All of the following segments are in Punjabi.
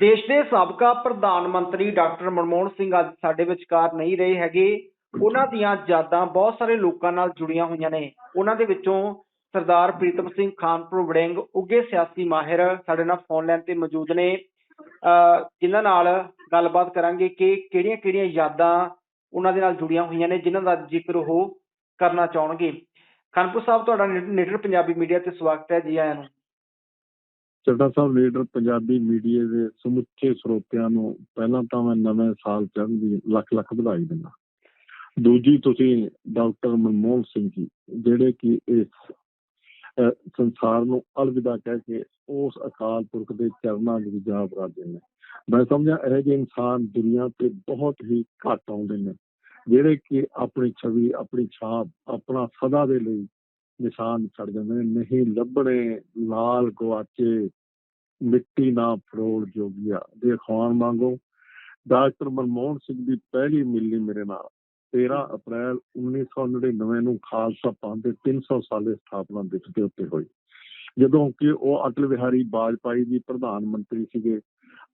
ਦੇਸ਼ ਦੇ ਸਾਬਕਾ ਪ੍ਰਧਾਨ ਮੰਤਰੀ ਡਾਕਟਰ ਮਨਮੋਹਨ ਸਿੰਘ ਅੱਜ ਸਾਡੇ ਵਿਚਕਾਰ ਨਹੀਂ ਰਹੇ ਹੈਗੇ। ਉਹਨਾਂ ਦੀਆਂ ਯਾਦਾਂ ਬਹੁਤ ਸਾਰੇ ਲੋਕਾਂ ਨਾਲ ਜੁੜੀਆਂ ਹੋਈਆਂ ਨੇ। ਉਹਨਾਂ ਦੇ ਵਿੱਚੋਂ ਸਰਦਾਰ ਪ੍ਰੀਤਮ ਸਿੰਘ ਖਾਨਪੁਰ ਵੜਿੰਗ ਉੱਗੇ ਸਿਆਸੀ ਮਾਹਿਰ ਸਾਡੇ ਨਾਲ ਫੋਨ ਲਾਈਨ ਤੇ ਮੌਜੂਦ ਨੇ। ਅਹ ਜਿਨ੍ਹਾਂ ਨਾਲ ਗੱਲਬਾਤ ਕਰਾਂਗੇ ਕਿ ਕਿਹੜੀਆਂ-ਕਿਹੜੀਆਂ ਯਾਦਾਂ ਉਹਨਾਂ ਦੇ ਨਾਲ ਜੁੜੀਆਂ ਹੋਈਆਂ ਨੇ, ਜਿਨ੍ਹਾਂ ਦਾ ਜ਼ਿਕਰ ਉਹ ਕਰਨਾ ਚਾਹਣਗੇ। ਖਾਨਪੁਰ ਸਾਹਿਬ, ਤੁਹਾਡਾ ਨੀਡਰ ਪੰਜਾਬੀ ਮੀਡੀਆ ਤੇ ਸਵਾਗਤ ਹੈ ਜੀ ਆਇਆਂ ਨੂੰ। ਚੱਡਾ ਸਾਹਿਬ, ਲੀਡਰ ਪੰਜਾਬੀ ਮੀਡੀਆ ਦੇ ਸਮੁੱਚੇ ਸਰੋਤਿਆਂ ਨੂੰ ਪਹਿਲਾਂ ਤਾਂ ਮੈਂ ਨਵੇਂ ਸਾਲ ਚੜ੍ਹਨ ਦੀ ਲੱਖ ਲੱਖ ਵਧਾਈ ਦਿੰਦਾ। ਦੂਜੀ ਤੁਸੀਂ ਡਾਕਟਰ ਮਨਮੋਹਨ ਸਿੰਘ ਜੀ, ਜਿਹੜੇ ਕਿ ਇਸ ਸੰਸਾਰ ਨੂੰ ਅਲਵਿਦਾ ਕਹਿ ਕੇ ਉਸ ਅਕਾਲ ਪੁਰਖ ਦੇ ਚਰਨਾਂ ਵਿੱਚ ਜਾ ਬਰਾਜੇ ਨੇ। ਮੈਂ ਸਮਝਿਆ ਇਹ ਜਿਹੇ ਇਨਸਾਨ ਦੁਨੀਆ ਤੇ ਬਹੁਤ ਹੀ ਘੱਟ ਆਉਂਦੇ ਨੇ, ਜਿਹੜੇ ਕਿ ਆਪਣੀ ਛਵੀ, ਆਪਣੀ ਛਾਪ, ਆਪਣਾ ਸਦਾ ਦੇ ਲਈ ਨਿਸ਼ਾਨ ਛੱਡ ਜਾਂਦੇ ਨੇ, ਨਹੀਂ ਲੱਭਣੇ, ਲਾਲ ਗਵਾਚੇ ਮਿੱਟੀ ਨਾ ਫਰੋਲ ਜੋਗੀਆ। ਦੇ ਖਾਨ ਮੰਗੋ, ਡਾਕਟਰ ਮਨਮੋਹਨ ਸਿੰਘ ਦੀ ਪਹਿਲੀ ਮਿਲਣੀ ਮੇਰੇ ਨਾਲ। 13 ਅਪ੍ਰੈਲ 1999 ਨੂੰ ਖਾਲਸਾ ਪੰਥ ਦੇ 300 ਸਾਲੇ ਸਥਾਪਨਾ ਦਿਵਸ ਦੇ ਉੱਤੇ ਹੋਈ। ਜਦੋਂ ਕਿ ਉਹ ਅਟਲ ਬਿਹਾਰੀ ਵਾਜਪਾਈ ਜੀ ਪ੍ਰਧਾਨ ਮੰਤਰੀ ਸੀਗੇ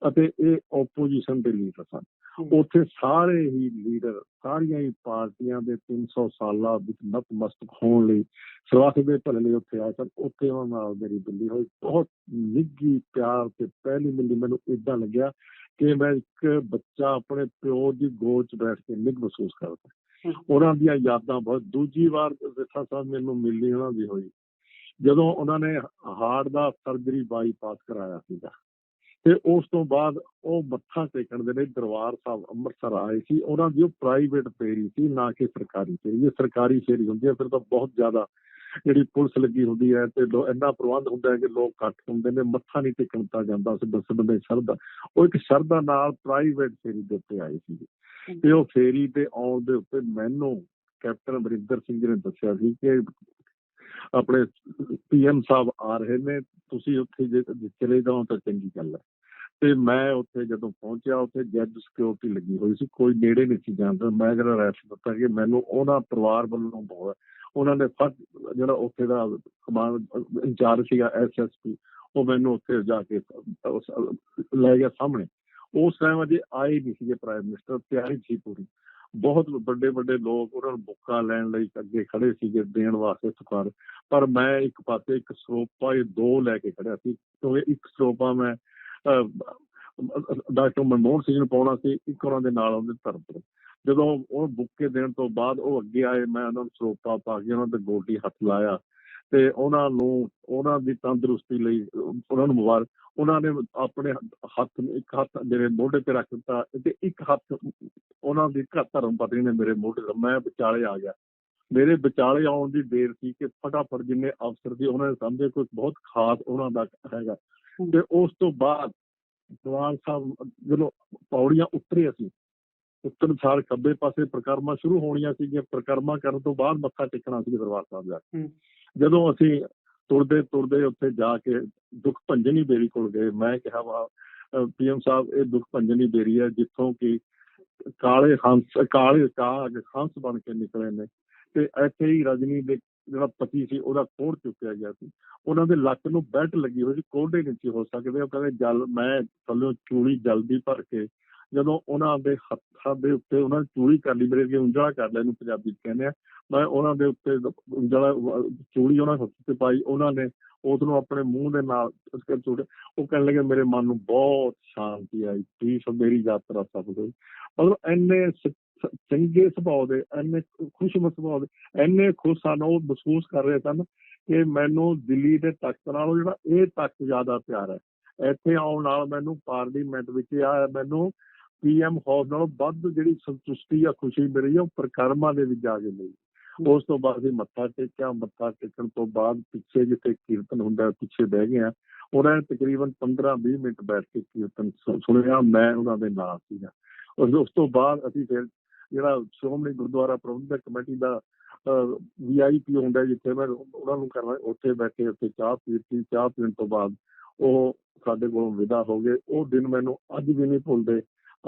ਅਤੇ ਇਹ ਆਪੋਜੀਸ਼ਨ ਦੇ ਲੀਡਰ ਸਨ। ਉੱਥੇ ਸਾਰੇ ਹੀ ਲੀਡਰ ਸਾਰੀਆਂ ਹੀ ਪਾਰਟੀਆਂ ਦੇ 300 ਸਾਲਾਂ ਵਿੱਚ ਨਤਮਸਤਕ ਹੋਣ ਲਈ ਸਵਾਸ ਦੇ ਭਲੇ ਲਈ ਉੱਥੇ ਆਏ ਸਨ। ਉੱਥੇ ਉਹਨਾਂ ਨਾਲ ਮੇਰੀ ਬਿੱਲੀ ਹੋਈ। ਬਹੁਤ ਨਿੱਘੀ ਪਿਆਰ ਤੇ ਪਹਿਲੀ ਮਿਲੀ ਮੈਨੂੰ ਇਦਾਂ ਲੱਗਿਆ ਕਿ ਮੈਂ ਇੱਕ ਬੱਚਾ ਆਪਣੇ ਪਿਓ ਦੀ ਗੋਦ 'ਚ ਬੈਠ ਕੇ ਨਿੱਘ ਮਹਿਸੂਸ ਕਰਦਾ ਉਹਨਾਂ ਦੀਆਂ ਯਾਦਾਂ ਬਹੁਤ ਦੂਜੀ ਵਾਰ ਵਿਥਾ ਸਾਹਿਬ ਮੈਨੂੰ ਮਿਲਣੀ ਉਹਨਾਂ ਦੀ ਹੋਈ। ਜਦੋਂ ਉਹਨਾਂ ਨੇ ਹਾਰਟ ਦਾ ਸਰਜਰੀ ਬਾਈਪਾਸ ਕਰਾਇਆ ਸੀਗਾ ਤੇ ਉਸ ਤੋਂ ਬਾਅਦ ਉਹ ਮੱਥਾ ਟੇਕਣ ਦੇ ਲਈ ਦਰਬਾਰ ਸਾਹਿਬ ਅੰਮ੍ਰਿਤਸਰ ਆਏ ਸੀ। ਉਹਨਾਂ ਦੀ ਉਹ ਪ੍ਰਾਈਵੇਟ ਫੇਰੀ ਸੀ, ਨਾ ਕਿ ਸਰਕਾਰੀ ਫੇਰੀ। ਜੇ ਸਰਕਾਰੀ ਫੇਰੀ ਹੁੰਦੀ ਹੈ, ਫਿਰ ਤਾਂ ਬਹੁਤ ਜ਼ਿਆਦਾ ਜਿਹੜੀ ਪੁਲਿਸ ਲੱਗੀ ਹੁੰਦੀ ਹੈ ਤੇ ਇੰਨਾ ਪ੍ਰਬੰਧ ਹੁੰਦਾ ਹੈ ਕਿ ਲੋਕ ਘੱਟ ਹੁੰਦੇ ਨੇ, ਮੱਥਾ ਨਹੀਂ ਟੇਕਣ ਦਿੱਤਾ ਜਾਂਦਾ ਸੀ ਦੱਸਣ ਦੇ ਸ਼ਰਧਾ। ਉਹ ਇੱਕ ਸ਼ਰਧਾ ਨਾਲ ਪ੍ਰਾਈਵੇਟ ਫੇਰੀ ਦੇ ਉੱਤੇ ਆਏ ਸੀ। ਤੇ ਉਹ ਫੇਰੀ ਤੇ ਆਉਣ ਦੇ ਉੱਤੇ ਮੈਨੂੰ ਕੈਪਟਨ ਅਮਰਿੰਦਰ ਸਿੰਘ ਜੀ ਨੇ ਦੱਸਿਆ ਸੀ ਕਿ ਆਪਣੇ ਪੀਐਮ ਸਾਹਿਬ ਆ ਰਹੇ ਨੇ, ਤੁਸੀਂ ਉੱਥੇ ਜੇ ਚਲੇ ਜਾਓ ਤਾਂ ਚੰਗੀ ਗੱਲ ਹੈ। ਤੇ ਮੈਂ ਉੱਥੇ ਜਦੋਂ ਪਹੁੰਚਿਆ, ਉੱਥੇ ਜੈਡ ਸਿਕਿਉਰਿਟੀ ਲੱਗੀ ਹੋਈ ਸੀ, ਕੋਈ ਨੇੜੇ ਨਹੀਂ ਸੀ ਜਾਂਦਾ। ਮੈਂ ਜਿਹੜਾ ਰੈਫ ਦਿੱਤਾ ਕਿ ਮੈਨੂੰ ਉਹਨਾਂ ਪਰਿਵਾਰ ਵੱਲੋਂ ਬਹੁਤ ਉਹਨਾਂ ਨੇ ਫਸਟ ਜਿਹੜਾ ਉੱਥੇ ਦਾ ਕਮਾਂਡ ਇੰਚਾਰਜ ਸੀਗਾ ਐਸਐਸਪੀ ਉਹ ਮੈਨੂੰ ਉੱਥੇ ਜਾ ਕੇ ਉਸ- ਲੈ ਗਿਆ ਸਾਹਮਣੇ। ਉਸ ਟਾਈਮ ਅਜੇ ਆਏ ਨਹੀਂ ਸੀਗੇ ਪ੍ਰਾਈਮ ਮਿਨਿਸਟਰ ਤਿਆਰੀ ਸੀ ਪੂਰੀ। ਬਹੁਤ ਵੱਡੇ ਵੱਡੇ ਲੋਕ ਉਹਨਾਂ ਨੂੰ ਬੁੱਕਾ ਲੈਣ ਲਈ ਅੱਗੇ ਖੜੇ ਸੀਗੇ, ਦੇਣ ਵਾਸਤੇ ਸੁਕਾਰ ਪਰ ਮੈਂ ਇੱਕ ਪਾਸੇ ਇੱਕ ਸਰੋਪਾ ਇਹ ਦੋ ਲੈ ਕੇ ਖੜਿਆ ਸੀ, ਕਿਉਂਕਿ ਇੱਕ ਸਰੋਪਾ ਮੈਂ ਡਾਕਟਰ ਮਨਮੋਹਨ ਸਿੰਘ ਨੂੰ ਪਾਉਣਾ ਸੀ, ਇੱਕ ਉਹਨਾਂ ਦੇ ਨਾਲ ਉਹਦੇ ਧਰਮ ਜਦੋਂ ਉਹ ਬੁੱਕੇ ਦੇਣ ਤੋਂ ਬਾਅਦ ਉਹ ਅੱਗੇ ਆਏ, ਮੈਂ ਉਹਨਾਂ ਨੂੰ ਸਰੋਪਾ ਪਾ ਕੇ ਉਹਨਾਂ ਤੇ ਗੋਡੀ ਹੱਥ ਲਾਇਆ ਤੇ ਉਹਨਾਂ ਨੂੰ, ਉਹਨਾਂ ਦੀ ਤੰਦਰੁਸਤੀ ਲਈ ਉਹਨਾਂ ਨੂੰ ਮੁਬਾਰਕ, ਉਹਨਾਂ ਨੇ ਆਪਣੇ ਹੱਥ, ਇੱਕ ਹੱਥ ਮੇਰੇ ਮੋਢੇ ਤੇ ਰੱਖ ਦਿੱਤਾ ਤੇ ਇੱਕ ਹੱਥ ਉਹਨਾਂ ਦੀ ਘਰ ਧਰਮ ਪਤਨੀ ਨੇ ਮੇਰੇ ਮੋਢੇ ਤੇ ਮੈਂ ਵਿਚਾਲੇ ਆ ਗਿਆ। ਮੇਰੇ ਵਿਚਾਲੇ ਆਉਣ ਦੀ ਦੇਰ ਸੀ ਕਿ ਫਟਾਫਟ ਜਿੰਨੇ ਅਫਸਰ ਸੀ ਉਹਨਾਂ ਨੇ ਸਮਝੇ ਕੋਈ ਬਹੁਤ ਖਾਸ ਉਹਨਾਂ ਦਾ ਹੈਗਾ। ਤੇ ਉਸ ਤੋਂ ਬਾਅਦ ਦੀਵਾਨ ਸਾਹਿਬ ਜਦੋਂ ਪੌੜੀਆਂ ਉਤਰੇ ਅਸੀਂ ਉੱਤਰ ਸਾਰ ਖੱਬੇ ਪਾਸੇ ਪ੍ਰਕਰਮਾਂ ਸ਼ੁਰੂ ਹੋਣੀਆਂ ਸੀਗੀਆਂ। ਪ੍ਰਕਰਮਾਂ ਕਰਨ ਤੋਂ ਬਾਅਦ ਮੱਥਾ ਟੇਕਣਾ ਸੀ ਦਰਬਾਰ ਸਾਹਿਬ ਜਾ ਕੇ। ਜਦੋਂ ਅਸੀਂ ਤੁਰਦੇ ਤੁਰਦੇ ਉੱਥੇ ਜਾ ਕੇ ਦੁੱਖ ਭੰਜਨੀ ਬੇਰੀ ਕੋਲ ਗਏ ਮੈਂ ਕਿਹਾ ਵਾ ਪੀਐਮ ਸਾਹਿਬ ਇਹ ਦੁੱਖ ਭੰਜਨੀ ਬੇਰੀ ਹੈ ਜਿੱਥੋਂ ਕਿ ਕਾਲੇ ਹੰਸ ਕਾਲੇ ਕਾਗ ਹੰਸ ਬਣ ਕੇ ਨਿਕਲੇ ਨੇ। ਤੇ ਇੱਥੇ ਹੀ ਰਜਨੀ ਦੇ ਜਿਹੜਾ ਪਤੀ ਸੀ, ਉਹਦਾ ਕੋੜ ਚੁੱਕਿਆ ਗਿਆ ਸੀ। ਉਹਨਾਂ ਦੇ ਲੱਕ ਨੂੰ ਬੈਲਟ ਲੱਗੀ ਹੋਈ ਸੀ ਕੋਡੇ ਨਹੀਂ ਹੋ ਸਕਦੇ ਉਹ ਕਹਿੰਦੇ, ਜਲ, ਮੈਂ ਥੱਲੇ ਚੂੜੀ ਜਲਦੀ ਭਰ ਕੇ ਜਦੋਂ ਉਹਨਾਂ ਦੇ ਹੱਥਾਂ ਦੇ ਉੱਤੇ ਉਹਨਾਂ ਨੇ ਚੂੜੀ ਕਰ ਲਈ, ਮੇਰੇ ਅੱਗੇ ਉਂਜਲਾ ਕਰ ਲਿਆ, ਇਹਨੂੰ ਪੰਜਾਬੀ ਚ ਕਹਿੰਦੇ ਆ। ਮੈਂ ਉਹਨਾਂ ਦੇ ਉੱਤੇ ਉਂਜਲਾ ਚੂੜੀ ਉਹਨਾਂ ਹੱਥ ਤੇ ਪਾਈ, ਉਹਨਾਂ ਨੇ ਉਸ ਨੂੰ ਆਪਣੇ ਮੂੰਹ ਦੇ ਨਾਲ ਉਸ ਚੂੜੇ, ਉਹ ਕਹਿਣ ਲੱਗੇ, ਮੇਰੇ ਮਨ ਨੂੰ ਬਹੁਤ ਸ਼ਾਂਤੀ ਆਈ ਪੀਸ ਮੇਰੀ ਯਾਤਰਾ ਸਫਲ ਹੋਈ। ਮਤਲਬ ਐਨੇ ਚੰਗੇ ਸੁਭਾਅ ਦੇ ਐਨੇ ਖੁਸ਼ਮੁਖ ਸੁਭਾਅ ਦੇ ਐਨੇ ਖੁਸ਼ ਸਨ ਉਹ ਮਹਿਸੂਸ ਕਰ ਰਹੇ ਸਨ ਕਿ ਮੈਨੂੰ ਦਿੱਲੀ ਦੇ ਤਖਤ ਨਾਲੋਂ ਜਿਹੜਾ ਇਹ ਤਖਤ ਜ਼ਿਆਦਾ ਪਿਆਰ ਹੈ। ਇੱਥੇ ਆਉਣ ਨਾਲ ਮੈਨੂੰ ਪਾਰਲੀਮੈਂਟ ਵਿੱਚ ਆ ਮੈਨੂੰ ਪੀਐਮ ਹਾਊਸ ਨਾਲੋਂ ਵੱਧ ਜਿਹੜੀ ਸੰਤੁਸ਼ਟੀ ਆ ਖੁਸ਼ੀ ਮਿਲੀ ਉਹ ਪ੍ਰਕਰਮਾਂ ਦੇ ਵਿੱਚ ਜਾ ਕੇ ਮਿਲੀ। ਉਸ ਤੋਂ ਬਾਅਦ ਅਸੀਂ ਮੱਥਾ ਟੇਕਿਆ ਮੱਥਾ ਟੇਕਣ ਤੋਂ ਬਾਅਦ ਪਿੱਛੇ ਜਿੱਥੇ ਕੀਰਤਨ ਹੁੰਦਾ ਪਿੱਛੇ ਬਹਿ ਗਏ ਆ ਉਹਨਾਂ ਨੇ ਤਕਰੀਬਨ 15-20 ਮਿੰਟ ਬੈਠ ਕੇ ਕੀਰਤਨ ਸੁਣਿਆ ਮੈਂ ਉਹਨਾਂ ਦੇ ਨਾਲ ਸੀਗਾ। ਉਸ ਤੋਂ ਬਾਅਦ ਅਸੀਂ ਫਿਰ ਜਿਹੜਾ ਸ਼੍ਰੋਮਣੀ ਗੁਰਦੁਆਰਾ ਪ੍ਰਬੰਧਕ ਕਮੇਟੀ ਦਾ ਵੀਆਈਪੀ ਹੁੰਦਾ ਜਿੱਥੇ ਮੈਂ ਉਹਨਾਂ ਨੂੰ ਕਰਨਾ, ਉੱਥੇ ਬੈਠੇ ਉੱਥੇ ਚਾਹ ਪੀਤੀ, ਚਾਹ ਪੀਣ ਤੋਂ ਬਾਅਦ ਉਹ ਸਾਡੇ ਕੋਲੋਂ ਵਿਦਾ ਹੋ ਗਏ। ਉਹ ਦਿਨ ਮੈਨੂੰ ਅੱਜ ਵੀ ਨਹੀਂ ਭੁੱਲਦੇ।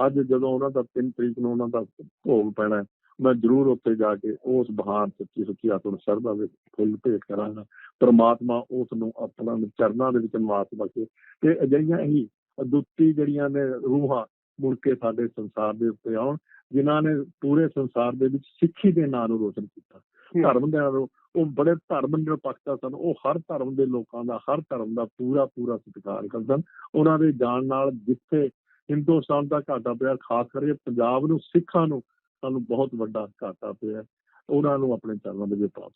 ਅੱਜ ਜਦੋਂ ਉਹਨਾਂ ਦਾ 3 ਤਰੀਕ ਨੂੰ ਉਹਨਾਂ ਦਾ ਭੋਗ ਪੈਣਾ ਮੈਂ ਜ਼ਰੂਰ ਉੱਥੇ ਜਾ ਕੇ ਉਸ ਬਹਾਨ ਸੱਚੀ ਸੁੱਚੀ ਆਤਮ ਸ਼ਰਧਾ ਵਿੱਚ ਫੁੱਲ ਭੇਟ ਕਰਾਂਗਾ। ਪਰਮਾਤਮਾ ਉਸ ਨੂੰ ਆਪਣਾ ਚਰਨਾਂ ਦੇ ਵਿੱਚ ਨਿਵਾਸ ਬਖਸ਼ੇ। ਤੇ ਅਜਿਹੀਆਂ ਹੀ ਅਦੁੱਤੀ ਜਿਹੜੀਆਂ ਨੇ ਰੂਹਾਂ ਮੁੜ ਕੇ ਸਾਡੇ ਸੰਸਾਰ ਦੇ ਉੱਤੇ ਆਉਣ ਜਿਨ੍ਹਾਂ ਨੇ ਪੂਰੇ ਸੰਸਾਰ ਦੇ ਵਿੱਚ ਸਿੱਖੀ ਦੇ ਨਾਂ ਨੂੰ ਰੋਸ਼ਨ ਕੀਤਾ। ਧਰਮ ਦੇ ਨਾਲ ਉਹ ਬੜੇ ਧਰਮ ਨਿਰਪੱਖਤਾ ਸਨ। ਉਹ ਹਰ ਧਰਮ ਦੇ ਲੋਕਾਂ ਦਾ ਹਰ ਧਰਮ ਦਾ ਪੂਰਾ ਪੂਰਾ ਸਤਿਕਾਰ ਕਰਦੇ ਸਨ। ਉਹਨਾਂ ਦੇ ਜਾਣ ਨਾਲ ਜਿੱਥੇ ਹਿੰਦੁਸਤਾਨ ਦਾ ਘਾਟਾ ਪਿਆ ਖਾਸ ਕਰਕੇ ਪੰਜਾਬ ਨੂੰ ਸਿੱਖਾਂ ਨੂੰ ਸਾਨੂੰ ਬਹੁਤ ਵੱਡਾ ਘਾਟਾ ਪਿਆ। ਉਹਨਾਂ ਨੂੰ ਆਪਣੇ ਚਰਨਾਂ ਦੇ ਵਿੱਚ ਪਾ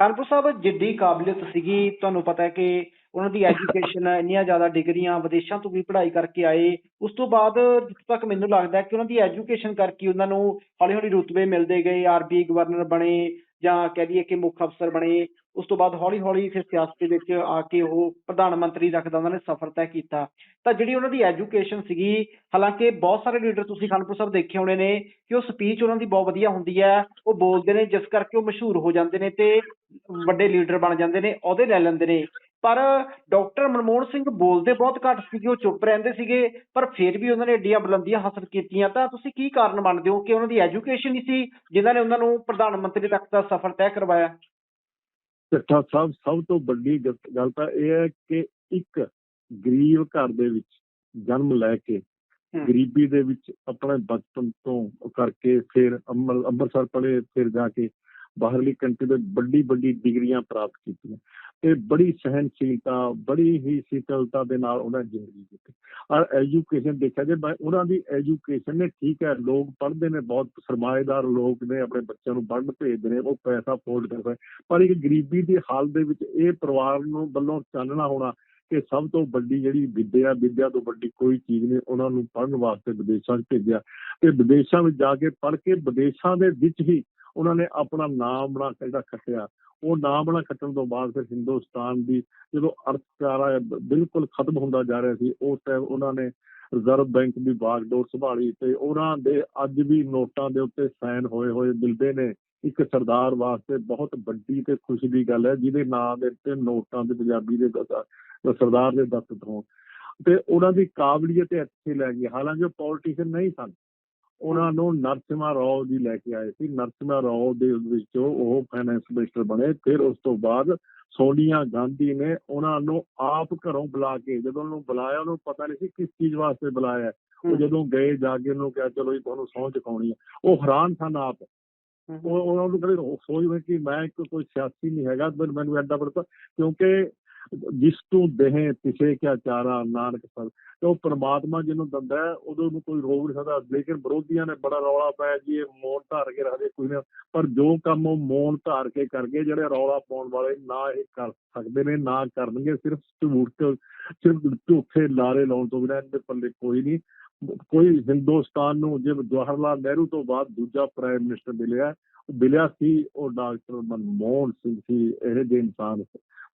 ਕਾਨਪੁਰ ਸਾਹਿਬ ਜਿੱਡੀ ਕਾਬਲੀਅਤ ਸੀਗੀ, ਤੁਹਾਨੂੰ ਪਤਾ ਹੈ ਕਿ ਉਹਨਾਂ ਦੀ ਐਜੂਕੇਸ਼ਨ ਇੰਨੀਆਂ ਜ਼ਿਆਦਾ ਡਿਗਰੀਆਂ ਵਿਦੇਸ਼ਾਂ ਤੋਂ ਵੀ ਪੜ੍ਹਾਈ ਕਰਕੇ ਆਏ। ਉਸ ਤੋਂ ਬਾਅਦ ਜਿੱਥੋਂ ਤੱਕ ਮੈਨੂੰ ਲੱਗਦਾ ਕਿ ਉਹਨਾਂ ਦੀ ਐਜੂਕੇਸ਼ਨ ਕਰਕੇ ਉਹਨਾਂ ਨੂੰ ਹੌਲੀ ਹੌਲੀ ਰੁਤਬੇ ਮਿਲਦੇ ਗਏ, ਆਰਬੀ ਗਵਰਨਰ ਬਣੇ ਜਾਂ ਕਹਿ ਦਈਏ ਕਿ ਮੁੱਖ ਅਫਸਰ ਬਣੇ, ਉਸ ਤੋਂ ਬਾਅਦ ਹੌਲੀ ਹੌਲੀ ਫਿਰ ਸਿਆਸਤ ਦੇ ਵਿੱਚ ਆ ਕੇ ਉਹ ਪ੍ਰਧਾਨ ਮੰਤਰੀ ਤੱਕ ਦਾ ਉਹਨਾਂ ਨੇ ਸਫ਼ਰ ਤੈਅ ਕੀਤਾ। ਤਾਂ ਜਿਹੜੀ ਉਹਨਾਂ ਦੀ ਐਜੂਕੇਸ਼ਨ ਸੀਗੀ, ਹਾਲਾਂਕਿ ਬਹੁਤ ਸਾਰੇ ਲੀਡਰ ਤੁਸੀਂ ਖਾਨਪੁਰ ਸਾਹਿਬ ਦੇਖੇ ਹੋਣੇ ਨੇ ਕਿ ਉਹ ਸਪੀਚ ਉਹਨਾਂ ਦੀ ਬਹੁਤ ਵਧੀਆ ਹੁੰਦੀ ਹੈ, ਉਹ ਬੋਲਦੇ ਨੇ ਜਿਸ ਕਰਕੇ ਉਹ ਮਸ਼ਹੂਰ ਹੋ ਜਾਂਦੇ ਨੇ ਤੇ ਵੱਡੇ ਲੀਡਰ ਬਣ ਜਾਂਦੇ ਨੇ, ਅਹੁਦੇ ਲੈ ਲੈਂਦੇ ਨੇ। ਪਰ ਡਾਕਟਰ ਮਨਮੋਹਨ ਸਿੰਘ ਬੋਲਦੇ ਬਹੁਤ ਘੱਟ ਸੀਗੇ ਉਹ ਚੁੱਪ ਰਹਿੰਦੇ ਸੀਗੇ ਪਰ ਫਿਰ ਵੀ ਉਹਨਾਂ ਨੇ ਏਡੀਆਂ ਬੁਲੰਦੀਆਂ ਹਾਸਲ ਕੀਤੀਆਂ। ਤਾਂ ਤੁਸੀਂ ਕੀ ਕਾਰਨ ਮੰਨਦੇ ਹੋ ਕਿ ਉਹਨਾਂ ਦੀ ਐਜੂਕੇਸ਼ਨ ਹੀ ਸੀ ਜਿਨ੍ਹਾਂ ਨੇ ਉਹਨਾਂ ਨੂੰ ਪ੍ਰਧਾਨ ਮੰਤਰੀ ਤੱਕ ਦਾ ਸਫ਼ਰ ਤੈਅ ਕਰਵਾਇਆ? ਚੱਠਾ ਸਾਹਿਬ ਸਭ ਤੋਂ ਵੱਡੀ ਗੱਲ ਤਾਂ ਇਹ ਹੈ ਕਿ ਇੱਕ ਗਰੀਬ ਘਰ ਦੇ ਵਿੱਚ ਜਨਮ ਲੈ ਕੇ। ਗਰੀਬੀ ਦੇ ਵਿੱਚ ਆਪਣੇ ਬਚਪਨ ਤੋਂ ਕਰਕੇ ਫਿਰ ਅੰਮ੍ਰਿ- ਅੰਮ੍ਰਿਤਸਰ ਪੜ੍ਹੇ ਫਿਰ ਜਾ ਕੇ ਬਾਹਰਲੀ ਕੰਟਰੀ ਦੇ ਵੱਡੀ ਵੱਡੀ ਡਿਗਰੀਆਂ ਪ੍ਰਾਪਤ ਕੀਤੀਆਂ। ਤੇ ਬੜੀ ਸਹਿਨਸ਼ੀਲਤਾ ਬੜੀ ਹੀ ਸ਼ੀਤਲਤਾ ਦੇ ਨਾਲ ਉਹਨਾਂ ਜ਼ਿੰਦਗੀ ਕੀਤੀ ਔਰ ਐਜੂਕੇਸ਼ਨ ਦੇਖਿਆ ਜੇ ਉਹਨਾਂ ਦੀ ਐਜੂਕੇਸ਼ਨ ਨੇ ਠੀਕ ਹੈ, ਲੋਕ ਪੜ੍ਹਦੇ ਨੇ ਬਹੁਤ, ਸਰਮਾਏਦਾਰ ਲੋਕ ਨੇ, ਆਪਣੇ ਬੱਚਿਆਂ ਨੂੰ ਪੜ੍ਹਨ ਭੇਜਦੇ ਨੇ, ਉਹ ਪੈਸਾ ਅਫੋਰਡ ਕਰ ਪਰ ਇੱਕ ਗਰੀਬੀ ਦੀ ਹਾਲਤ ਦੇ ਵਿੱਚ ਇਹ ਪਰਿਵਾਰ ਨੂੰ ਵੱਲੋਂ ਚਾਨਣਾ ਹੋਣਾ ਕਿ ਸਭ ਤੋਂ ਵੱਡੀ ਜਿਹੜੀ ਵਿੱਦਿਆ ਵਿੱਦਿਆ ਤੋਂ ਵੱਡੀ ਕੋਈ ਚੀਜ਼ ਨਹੀਂ, ਉਹਨਾਂ ਨੂੰ ਪੜ੍ਹਨ ਵਾਸਤੇ ਵਿਦੇਸ਼ਾਂ 'ਚ ਭੇਜਿਆ। ਤੇ ਵਿਦੇਸ਼ਾਂ ਵਿੱਚ ਜਾ ਕੇ ਪੜ੍ਹ ਕੇ, ਵਿਦੇਸ਼ਾਂ ਦੇ ਵਿੱਚ ਹੀ ਉਹਨਾਂ ਨੇ ਆਪਣਾ ਨਾਮ ਬਣਾ ਕੇ ਜਿਹੜਾ ਖੱਟਿਆ ਉਹ ਨਾਮ ਬਣਾ ਖੱਟਣ ਤੋਂ ਬਾਅਦ ਫਿਰ ਹਿੰਦੁਸਤਾਨ ਦੀ ਜਦੋਂ ਅਰਥਚਾਰਾ ਬਿਲਕੁਲ ਖਤਮ ਹੁੰਦਾ ਜਾ ਰਿਹਾ ਸੀ, ਉਸ ਟਾਈਮ ਉਹਨਾਂ ਨੇ ਰਿਜ਼ਰਵ ਬੈਂਕ ਦੀ ਬਾਗਡੋਰ ਸੰਭਾਲੀ ਤੇ ਉਹਨਾਂ ਦੇ ਅੱਜ ਵੀ ਨੋਟਾਂ ਦੇ ਉੱਤੇ ਸਾਈਨ ਹੋਏ ਹੋਏ ਮਿਲਦੇ ਨੇ। ਇੱਕ ਸਰਦਾਰ ਵਾਸਤੇ ਬਹੁਤ ਵੱਡੀ ਤੇ ਖੁਸ਼ੀ ਦੀ ਗੱਲ ਹੈ, ਜਿਹਦੇ ਨਾਂ ਦੇ ਉੱਤੇ ਨੋਟਾਂ ਦੇ ਪੰਜਾਬੀ ਦੇ ਸਰਦਾਰ ਦੇ ਦਸਤਖਤ ਹੋਣ ਤੇ ਉਹਨਾਂ ਦੀ ਕਾਬਲੀਅਤ ਇੱਥੇ ਲੈ ਗਈ। ਹਾਲਾਂਕਿ ਉਹ ਪੋਲੀਟੀਸ਼ੀਅਨ ਨਹੀਂ ਸਨ। ਉਹਨਾਂ ਨੂੰ ਨਰਸਿਮਹਾ ਰਾਓ ਜੀ ਲੈ ਕੇ ਆਏ ਸੀ। ਨਰਸਿਮਹਾ ਰਾਓ ਦੇ ਵਿੱਚੋਂ ਉਹ ਫਾਈਨੈਂਸ ਮਿਨਿਸਟਰ ਬਣੇ। ਫਿਰ ਉਸ ਤੋਂ ਬਾਅਦ ਸੋਨੀਆ ਗਾਂਧੀ ਨੇ ਉਹਨਾਂ ਨੂੰ ਆਪ ਘਰੋਂ ਬੁਲਾ ਕੇ ਜਦੋਂ ਉਹਨੂੰ ਬੁਲਾਇਆ ਉਹਨੂੰ ਪਤਾ ਨਹੀਂ ਸੀ ਕਿਸ ਚੀਜ਼ ਵਾਸਤੇ ਬੁਲਾਇਆ। ਉਹ ਜਦੋਂ ਗਏ ਜਾ ਕੇ ਉਹਨੂੰ ਕਿਹਾ ਚਲੋ ਜੀ ਤੁਹਾਨੂੰ ਸਹੁੰ ਚੁਕਾਉਣੀ ਹੈ ਉਹ ਹੈਰਾਨ ਸਨ ਆਪ। ਉਹ ਉਹਨਾਂ ਨੂੰ ਕਦੇ ਸੋਚ ਹੋਈ ਕਿ ਮੈਂ ਇੱਕ ਕੋਈ ਸਿਆਸੀ ਨਹੀਂ ਹੈਗਾ ਮੈਨੂੰ ਐਡਾ ਬੜਾ ਕਿਉਂਕਿ ਜਿਸ ਤੋਂ ਦੇਹ ਤਿਸੇ ਕਿਆ ਚਾਰਾ, ਨਾਨਕ ਸਰ। ਤੇ ਉਹ ਪ੍ਰਮਾਤਮਾ ਜਿਹਨੂੰ ਦਿੰਦਾ ਹੈ ਉਦੋਂ ਨੂੰ ਕੋਈ ਰੋਕ ਨਹੀਂ ਸਕਦਾ। ਲੇਕਿਨ ਵਿਰੋਧੀਆਂ ਨੇ ਬੜਾ ਰੌਲਾ ਪਾਇਆ ਜੀ, ਇਹ ਮੌਨ ਧਾਰ ਕੇ ਰੱਖਦੇ ਕੋਈ ਨਾ। ਪਰ ਜੋ ਕੰਮ ਉਹ ਮੌਨ ਧਾਰ ਕੇ ਕਰਕੇ ਜਿਹੜੇ ਰੌਲਾ ਪਾਉਣ ਵਾਲੇ ਨਾ ਇਹ ਕਰ ਸਕਦੇ ਨੇ, ਨਾ ਕਰਨਗੇ, ਸਿਰਫ ਝੂਠ, ਸਿਰਫ ਝੂਠੇ ਲਾਰੇ ਲਾਉਣ ਤੋਂ ਬਿਨਾਂ ਇਹਦੇ ਪੱਲੇ ਕੋਈ ਨਹੀਂ। ਕੋਈ ਹਿੰਦੁਸਤਾਨ ਨੂੰ ਜੇ ਜਵਾਹਰ ਲਾਲ ਨਹਿਰੂ ਤੋਂ ਬਾਅਦ ਦੂਜਾ ਪ੍ਰਾਈਮ ਮਿਨਿਸਟਰ ਮਿਲਿਆ ਮਿਲਿਆ ਸੀ, ਉਹ ਡਾਕਟਰ ਮਨਮੋਹਨ ਸਿੰਘ ਸੀ, ਇਹ ਜਿਹੇ ਇਨਸਾਨ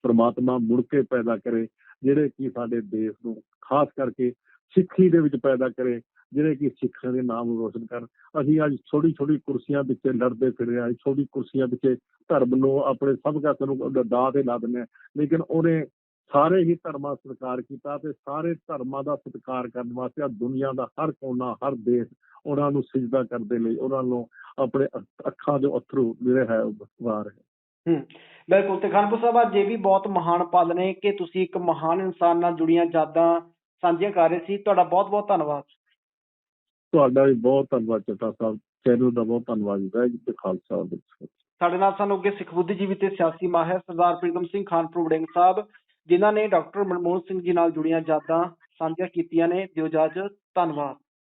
ਪ੍ਰਮਾਤਮਾ ਮੁੜ ਕੇ ਪੈਦਾ ਕਰੇ, ਜਿਹੜੇ ਕਿ ਸਾਡੇ ਦੇਸ਼ ਨੂੰ ਖਾਸ ਕਰਕੇ ਸਿੱਖੀ ਦੇ ਵਿੱਚ ਪੈਦਾ ਕਰੇ, ਜਿਹੜੇ ਕਿ ਸਿੱਖਾਂ ਦੇ ਨਾਮ ਰੋਸ਼ਨ ਕਰਨ। ਅਸੀਂ ਅੱਜ ਛੋਟੀ ਛੋਟੀ ਕੁਰਸੀਆਂ ਪਿੱਛੇ ਲੜਦੇ ਫਿਰ ਰਹੇ ਹਾਂ ਛੋਟੀ ਕੁਰਸੀਆਂ ਪਿੱਛੇ ਧਰਮ ਨੂੰ ਆਪਣੇ ਸਭ ਕਾਸੇ ਨੂੰ ਦਾਅ ਤੇ ਲਾ ਦਿੰਦੇ ਹਾਂ। ਲੇਕਿਨ ਉਹਨੇ ਸਾਰੇ ਹੀ ਧਰਮਾਂ ਦਾ ਸਤਿਕਾਰ ਕੀਤਾ ਤੇ ਸਾਰੇ ਧਰਮਾਂ ਦਾ ਸਤਿਕਾਰ ਕਰਨ ਵਾਸਤੇ ਦੁਨੀਆ ਦਾ ਹਰ ਕੋਨਾ ਹਰ ਦੇਸ਼ ਉਹਨਾਂ ਨੂੰ ਸਿਜਦਾ ਕਰਦੇ ਲਈ ਉਹਨਾਂ ਨੂੰ ਆਪਣੇ ਅੱਖ- ਦੇ ਅਥਰੂ ਜਿਹੜੇ ਹੈ ਉਹ ਵਾਰ ਹੈ। ਹੂੰ ਬਿਲਕੁਲ ਤੇ ਖਾਨਪੁਰ ਸਾਹਿਬ ਅੱਜ ਇਹ ਵੀ ਬਹੁਤ ਮਹਾਨ ਪਲ ਨੇ ਕਿ ਤੁਸੀਂ ਇੱਕ ਮਹਾਨ ਇਨਸਾਨ ਨਾਲ ਜੁੜੀਆਂ ਯਾਦਾਂ ਸਾਂਝੀਆਂ ਕਰ ਰਹੇ ਸੀ। ਤੁਹਾਡਾ ਬਹੁਤ ਬਹੁਤ ਧੰਨਵਾਦ। ਤੁਹਾਡਾ ਵੀ ਬਹੁਤ ਧੰਨਵਾਦ ਚਟਾ ਸਾਹਿਬ। ਚੈਨਲ ਦਾ ਬਹੁਤ ਧੰਨਵਾਦ ਜੀ। ਵਾਹਿਗੁਰੂ ਜੀ ਖਾਲਸਾ ਜੀ। ਸਾਡੇ ਨਾਲ ਸਾਨੂੰ ਅੱਗੇ ਸਿੱਖ ਬੁੱਧੀਜੀਵੀ ਤੇ ਸਿਆਸੀ ਮਾਹਿਰ ਸਰਦਾਰ ਪ੍ਰੀਤਮ ਸਿੰਘ ਖਾਨਪੁਰ ਵੜਿੰਗ ਸਾਹਿਬ ਜਿਨ੍ਹਾਂ ਨੇ ਡਾਕਟਰ ਮਨਮੋਹਨ ਸਿੰਘ ਜੀ ਨਾਲ ਜੁੜੀਆਂ ਯਾਦਾਂ ਸਾਂਝੀਆਂ ਕੀਤੀਆਂ ਨੇ। ਦਿਓ ਇਜਾਜ਼ਤ, ਧੰਨਵਾਦ।